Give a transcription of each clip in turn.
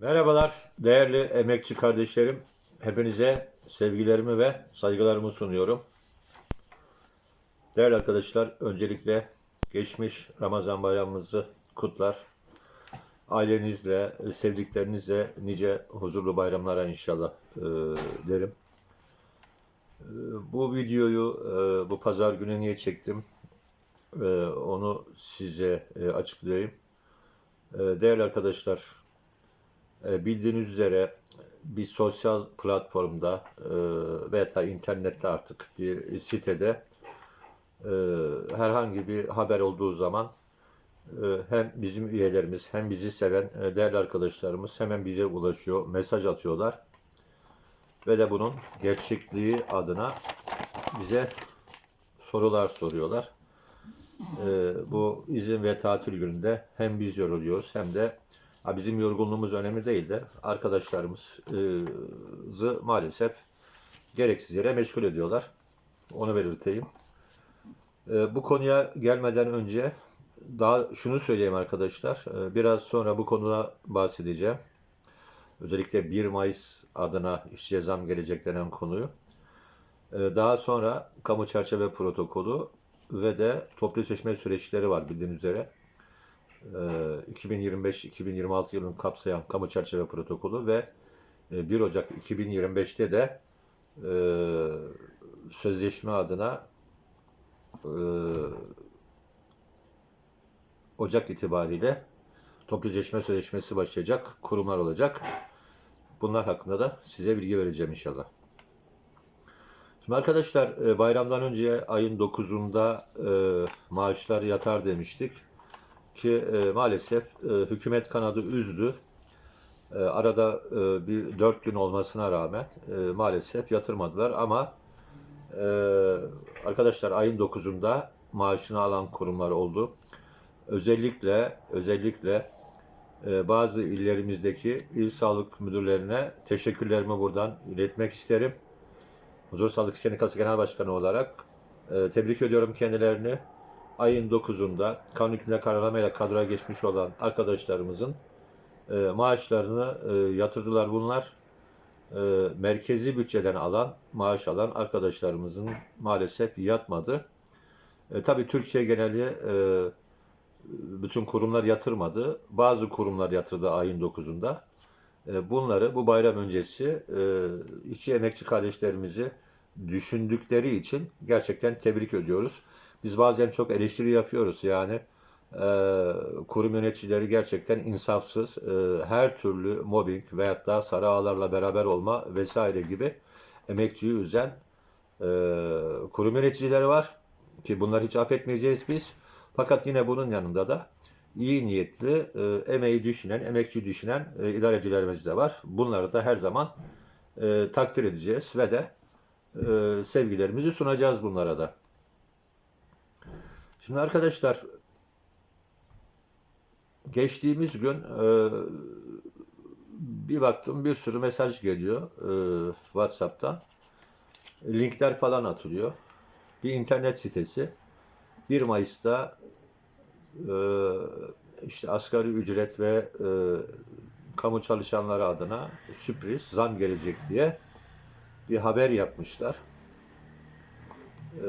Merhabalar değerli emekçi kardeşlerim. Hepinize sevgilerimi ve saygılarımı sunuyorum. Değerli arkadaşlar, öncelikle geçmiş Ramazan bayramımızı kutlar. Ailenizle, sevdiklerinizle nice huzurlu bayramlara inşallah e, derim. E, bu videoyu e, bu pazar günü niye çektim? E, onu size e, açıklayayım. E, değerli arkadaşlar, Bildiğiniz üzere bir sosyal platformda e, veya da internette artık bir sitede e, herhangi bir haber olduğu zaman e, hem bizim üyelerimiz hem bizi seven e, değerli arkadaşlarımız hemen bize ulaşıyor, mesaj atıyorlar ve de bunun gerçekliği adına bize sorular soruyorlar. E, bu izin ve tatil gününde hem biz yoruluyoruz hem de Ha, bizim yorgunluğumuz önemli değil de arkadaşlarımızı maalesef gereksiz yere meşgul ediyorlar. Onu belirteyim. Ee, bu konuya gelmeden önce daha şunu söyleyeyim arkadaşlar. Ee, biraz sonra bu konuda bahsedeceğim. Özellikle 1 Mayıs adına işçiye zam gelecek denen konuyu. Ee, daha sonra kamu çerçeve protokolü ve de toplu seçme süreçleri var bildiğiniz üzere. 2025-2026 yılını kapsayan kamu çerçeve protokolü ve e, 1 Ocak 2025'te de e, sözleşme adına e, Ocak itibariyle toplu seçme sözleşmesi başlayacak, kurumlar olacak. Bunlar hakkında da size bilgi vereceğim inşallah. Şimdi arkadaşlar e, bayramdan önce ayın 9'unda e, maaşlar yatar demiştik ki e, maalesef e, hükümet kanadı üzdü. E, arada e, bir dört gün olmasına rağmen e, maalesef yatırmadılar ama e, arkadaşlar ayın 9'unda maaşını alan kurumlar oldu. Özellikle özellikle e, bazı illerimizdeki il sağlık müdürlerine teşekkürlerimi buradan iletmek isterim. Huzur Sağlık Sendikası Genel Başkanı olarak e, tebrik ediyorum kendilerini ayın 9'unda kanun hükmünde kararnameyle kadroya geçmiş olan arkadaşlarımızın e, maaşlarını e, yatırdılar bunlar. E, merkezi bütçeden alan, maaş alan arkadaşlarımızın maalesef yatmadı. E, tabii Türkiye geneli e, bütün kurumlar yatırmadı. Bazı kurumlar yatırdı ayın 9'unda. E, bunları bu bayram öncesi e, işçi emekçi kardeşlerimizi düşündükleri için gerçekten tebrik ediyoruz. Biz bazen çok eleştiri yapıyoruz yani e, kurum yöneticileri gerçekten insafsız, e, her türlü mobbing veyahut da sarı ağlarla beraber olma vesaire gibi emekçiyi üzen e, kurum yöneticileri var ki bunları hiç affetmeyeceğiz biz. Fakat yine bunun yanında da iyi niyetli, e, emeği düşünen, emekçi düşünen e, idarecilerimiz de var. Bunları da her zaman e, takdir edeceğiz ve de e, sevgilerimizi sunacağız bunlara da. Şimdi arkadaşlar geçtiğimiz gün e, bir baktım bir sürü mesaj geliyor e, WhatsApp'tan. Linkler falan atılıyor. Bir internet sitesi 1 Mayıs'ta e, işte asgari ücret ve e, kamu çalışanları adına sürpriz zam gelecek diye bir haber yapmışlar. E,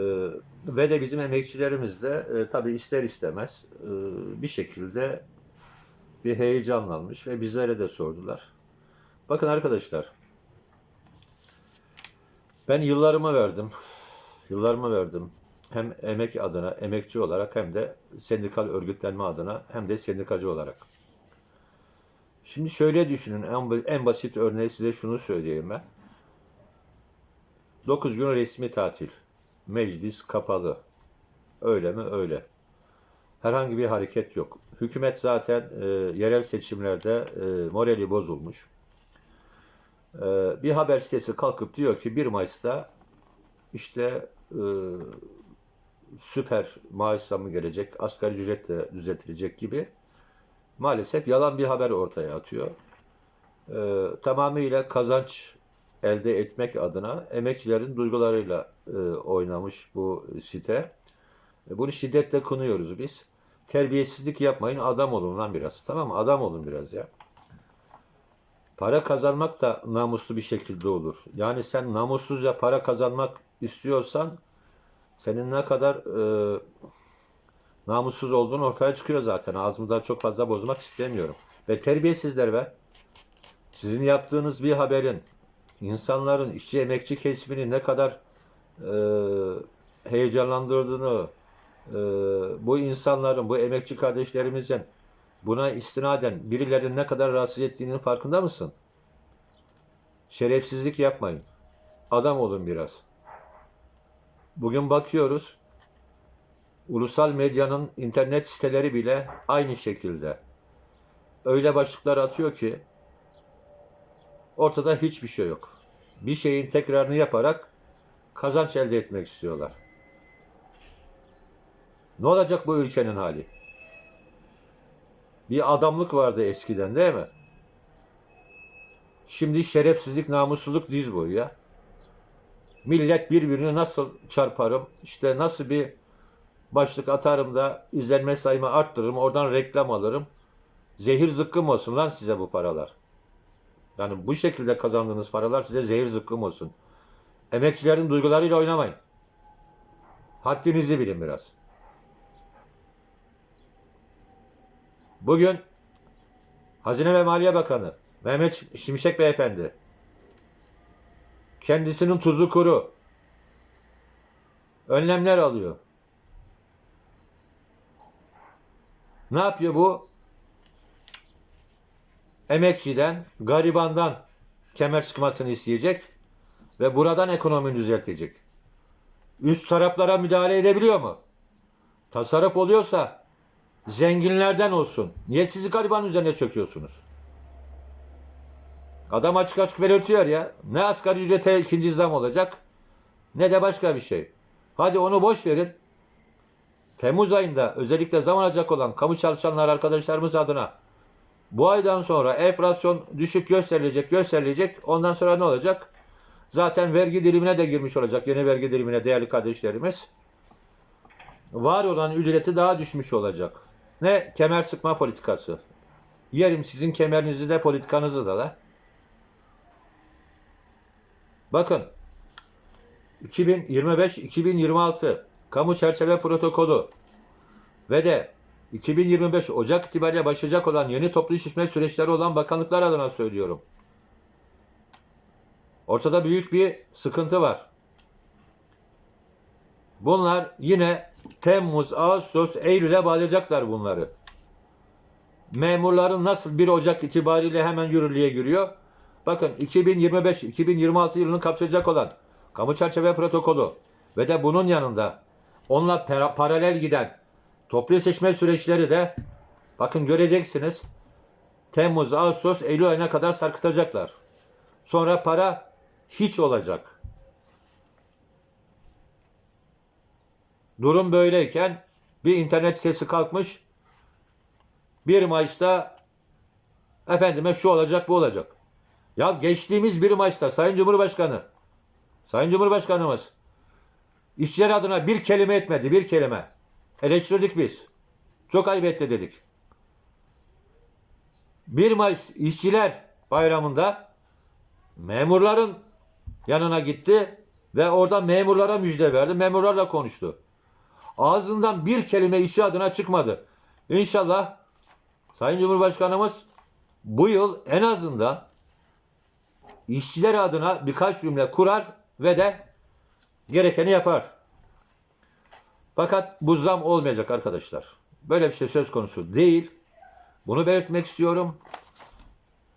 ve de bizim emekçilerimiz de e, tabii ister istemez e, bir şekilde bir heyecanlanmış ve bizlere de sordular. Bakın arkadaşlar, ben yıllarımı verdim, yıllarımı verdim. Hem emek adına, emekçi olarak hem de sendikal örgütlenme adına hem de sendikacı olarak. Şimdi şöyle düşünün, en, en basit örneği size şunu söyleyeyim ben. 9 gün resmi tatil. Meclis kapalı. Öyle mi? Öyle. Herhangi bir hareket yok. Hükümet zaten e, yerel seçimlerde e, morali bozulmuş. E, bir haber sitesi kalkıp diyor ki 1 Mayıs'ta işte e, süper maaş zamı gelecek, asgari ücret de düzeltilecek gibi maalesef yalan bir haber ortaya atıyor. E, tamamıyla kazanç elde etmek adına emekçilerin duygularıyla e, oynamış bu site. E, bunu şiddetle kınıyoruz biz. Terbiyesizlik yapmayın, adam olun lan biraz. Tamam mı? Adam olun biraz ya. Para kazanmak da namuslu bir şekilde olur. Yani sen namussuzca para kazanmak istiyorsan senin ne kadar e, namussuz olduğun ortaya çıkıyor zaten. Ağzımı da çok fazla bozmak istemiyorum. Ve terbiyesizler be. Sizin yaptığınız bir haberin insanların işçi emekçi kesimini ne kadar e, heyecanlandırdığını e, bu insanların, bu emekçi kardeşlerimizin buna istinaden birilerinin ne kadar rahatsız ettiğinin farkında mısın? Şerefsizlik yapmayın. Adam olun biraz. Bugün bakıyoruz. Ulusal medyanın internet siteleri bile aynı şekilde. Öyle başlıklar atıyor ki ortada hiçbir şey yok. Bir şeyin tekrarını yaparak kazanç elde etmek istiyorlar. Ne olacak bu ülkenin hali? Bir adamlık vardı eskiden değil mi? Şimdi şerefsizlik, namussuzluk diz boyu ya. Millet birbirini nasıl çarparım, işte nasıl bir başlık atarım da izlenme sayımı arttırırım, oradan reklam alırım. Zehir zıkkım olsun lan size bu paralar. Yani bu şekilde kazandığınız paralar size zehir zıkkım olsun. Emekçilerin duygularıyla oynamayın. Haddinizi bilin biraz. Bugün Hazine ve Maliye Bakanı Mehmet Şimşek Beyefendi kendisinin tuzu kuru önlemler alıyor. Ne yapıyor bu? Emekçiden, garibandan kemer sıkmasını isteyecek ve buradan ekonomiyi düzeltecek. Üst taraflara müdahale edebiliyor mu? Tasarruf oluyorsa zenginlerden olsun. Niye sizi gariban üzerine çöküyorsunuz? Adam açık açık belirtiyor ya. Ne asgari ücrete ikinci zam olacak ne de başka bir şey. Hadi onu boş verin. Temmuz ayında özellikle zam alacak olan kamu çalışanlar arkadaşlarımız adına bu aydan sonra enflasyon düşük gösterilecek, gösterilecek. Ondan sonra ne olacak? Zaten vergi dilimine de girmiş olacak. Yeni vergi dilimine değerli kardeşlerimiz. Var olan ücreti daha düşmüş olacak. Ne? Kemer sıkma politikası. Yerim sizin kemerinizi de politikanızı da da. Bakın 2025-2026 kamu çerçeve protokolü ve de 2025 Ocak itibariyle başlayacak olan yeni toplu iş hizmet süreçleri olan bakanlıklar adına söylüyorum. Ortada büyük bir sıkıntı var. Bunlar yine Temmuz, Ağustos, Eylül'e bağlayacaklar bunları. Memurların nasıl 1 Ocak itibariyle hemen yürürlüğe giriyor? Bakın 2025-2026 yılını kapsayacak olan kamu çerçeve protokolü ve de bunun yanında onunla para- paralel giden toplu seçme süreçleri de bakın göreceksiniz Temmuz, Ağustos, Eylül ayına kadar sarkıtacaklar. Sonra para hiç olacak. Durum böyleyken bir internet sitesi kalkmış. 1 Mayıs'ta efendime şu olacak bu olacak. Ya geçtiğimiz 1 Mayıs'ta Sayın Cumhurbaşkanı Sayın Cumhurbaşkanımız işçiler adına bir kelime etmedi. Bir kelime. Eleştirdik biz. Çok ayıp etti dedik. 1 Mayıs işçiler bayramında memurların yanına gitti ve orada memurlara müjde verdi. Memurlarla konuştu. Ağzından bir kelime işi adına çıkmadı. İnşallah Sayın Cumhurbaşkanımız bu yıl en azından işçiler adına birkaç cümle kurar ve de gerekeni yapar. Fakat bu zam olmayacak arkadaşlar. Böyle bir şey söz konusu değil. Bunu belirtmek istiyorum.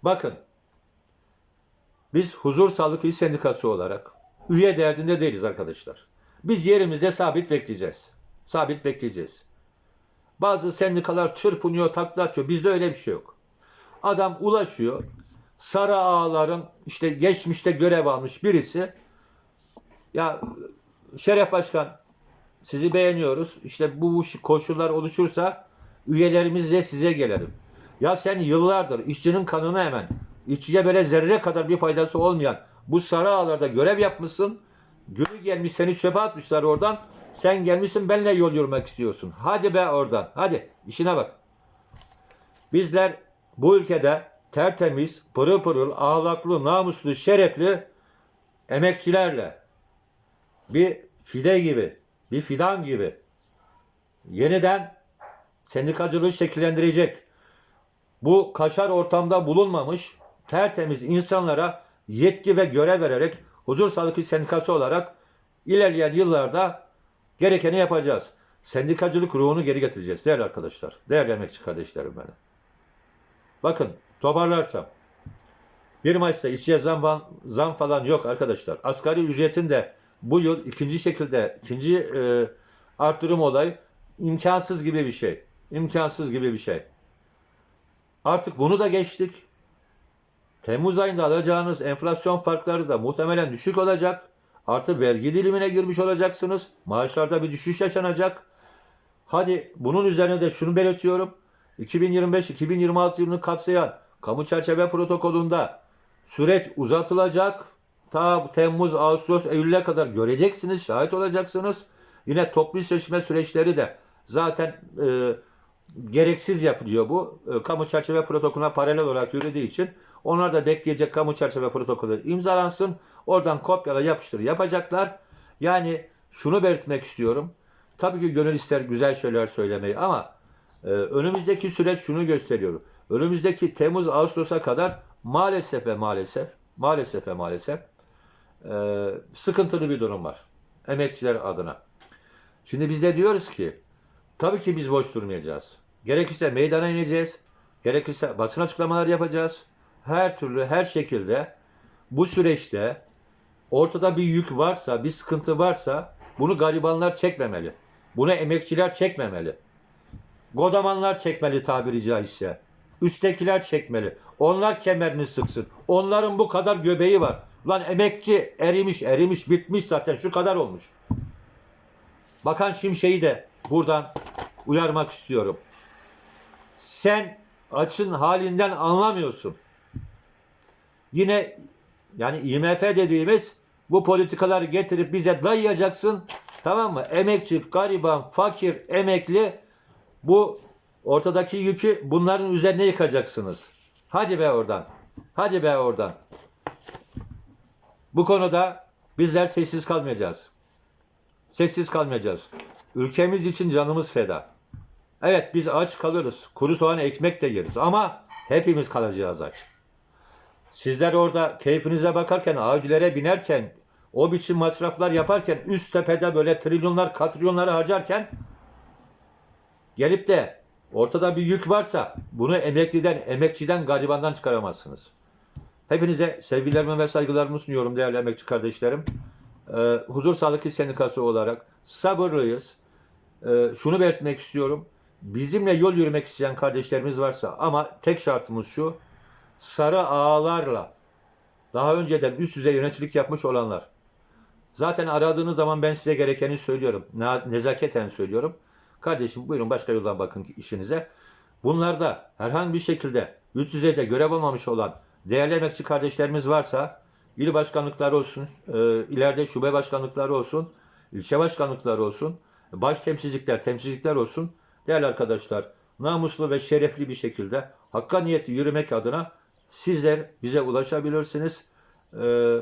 Bakın. Biz Huzur Sağlık İş Sendikası olarak üye derdinde değiliz arkadaşlar. Biz yerimizde sabit bekleyeceğiz. Sabit bekleyeceğiz. Bazı sendikalar çırpınıyor, takla atıyor. Bizde öyle bir şey yok. Adam ulaşıyor. Sarı ağaların işte geçmişte görev almış birisi. Ya Şeref Başkan sizi beğeniyoruz. İşte bu koşullar oluşursa üyelerimizle size gelelim. Ya sen yıllardır işçinin kanını hemen işçiye böyle zerre kadar bir faydası olmayan bu sarı ağlarda görev yapmışsın. Günü gelmiş seni çöpe atmışlar oradan. Sen gelmişsin benimle yol yürümek istiyorsun. Hadi be oradan. Hadi işine bak. Bizler bu ülkede tertemiz, pırıl pırıl, ahlaklı, namuslu, şerefli emekçilerle bir fide gibi, bir fidan gibi yeniden sendikacılığı şekillendirecek bu kaşar ortamda bulunmamış tertemiz insanlara yetki ve görev vererek huzur sağlık sendikası olarak ilerleyen yıllarda gerekeni yapacağız. Sendikacılık ruhunu geri getireceğiz değerli arkadaşlar. Değerli emekçi kardeşlerim benim. Bakın toparlarsam 1 Mayıs'ta işçiye zam, zam falan yok arkadaşlar. Asgari ücretin de bu yıl ikinci şekilde ikinci e, arttırım olayı imkansız gibi bir şey. İmkansız gibi bir şey. Artık bunu da geçtik. Temmuz ayında alacağınız enflasyon farkları da muhtemelen düşük olacak. Artı vergi dilimine girmiş olacaksınız. Maaşlarda bir düşüş yaşanacak. Hadi bunun üzerine de şunu belirtiyorum. 2025-2026 yılını kapsayan kamu çerçeve protokolünde süreç uzatılacak. Ta Temmuz, Ağustos, Eylül'e kadar göreceksiniz, şahit olacaksınız. Yine toplu seçme süreçleri de zaten e, gereksiz yapılıyor bu. E, kamu çerçeve protokolüne paralel olarak yürüdüğü için onlar da bekleyecek kamu çerçeve protokolü imzalansın. Oradan kopyala yapıştır yapacaklar. Yani şunu belirtmek istiyorum. Tabii ki gönül ister güzel şeyler söylemeyi ama e, önümüzdeki süreç şunu gösteriyor. Önümüzdeki Temmuz Ağustos'a kadar maalesef ve maalesef maalesef ve maalesef e, sıkıntılı bir durum var. Emekçiler adına. Şimdi biz de diyoruz ki tabii ki biz boş durmayacağız. Gerekirse meydana ineceğiz. Gerekirse basın açıklamaları yapacağız. Her türlü her şekilde bu süreçte ortada bir yük varsa, bir sıkıntı varsa bunu garibanlar çekmemeli. Bunu emekçiler çekmemeli. Godamanlar çekmeli tabiri caizse. Üsttekiler çekmeli. Onlar kemerini sıksın. Onların bu kadar göbeği var. Lan emekçi erimiş, erimiş, bitmiş zaten şu kadar olmuş. Bakan Şimşek'i de buradan uyarmak istiyorum. Sen açın halinden anlamıyorsun. Yine yani IMF dediğimiz bu politikaları getirip bize dayayacaksın. Tamam mı? Emekçi, gariban, fakir, emekli bu ortadaki yükü bunların üzerine yıkacaksınız. Hadi be oradan. Hadi be oradan. Bu konuda bizler sessiz kalmayacağız. Sessiz kalmayacağız. Ülkemiz için canımız feda. Evet biz aç kalırız. Kuru soğan ekmek de yeriz ama hepimiz kalacağız aç. Sizler orada keyfinize bakarken, ağacilere binerken, o biçim masraflar yaparken, üst tepede böyle trilyonlar, katrilyonları harcarken gelip de ortada bir yük varsa bunu emekliden, emekçiden, garibandan çıkaramazsınız. Hepinize sevgilerimi ve saygılarımı sunuyorum değerli emekçi kardeşlerim. Ee, Huzur Sağlık İş Sendikası olarak sabırlıyız. Ee, şunu belirtmek istiyorum. Bizimle yol yürümek isteyen kardeşlerimiz varsa ama tek şartımız şu. Sarı ağlarla daha önceden üst düzey yöneticilik yapmış olanlar. Zaten aradığınız zaman ben size gerekeni söylüyorum. Ne- Nezaketen söylüyorum. Kardeşim buyurun başka yoldan bakın işinize. Bunlarda herhangi bir şekilde üst düzeyde görev almamış olan değerli emekçi kardeşlerimiz varsa il başkanlıkları olsun, e, ileride şube başkanlıkları olsun, ilçe başkanlıkları olsun, baş temsilcilikler, temsilcilikler olsun. Değerli arkadaşlar, namuslu ve şerefli bir şekilde hakka niyetli yürümek adına sizler bize ulaşabilirsiniz. E,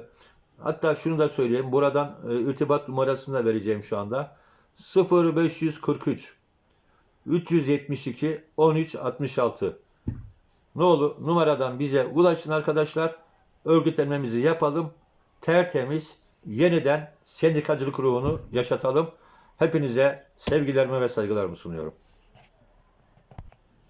hatta şunu da söyleyeyim. Buradan e, irtibat numarasını da vereceğim şu anda. 0543 372 13 66 ne olur numaradan bize ulaşın arkadaşlar. Örgütlenmemizi yapalım. Tertemiz yeniden sendikacılık ruhunu yaşatalım. Hepinize sevgilerimi ve saygılarımı sunuyorum.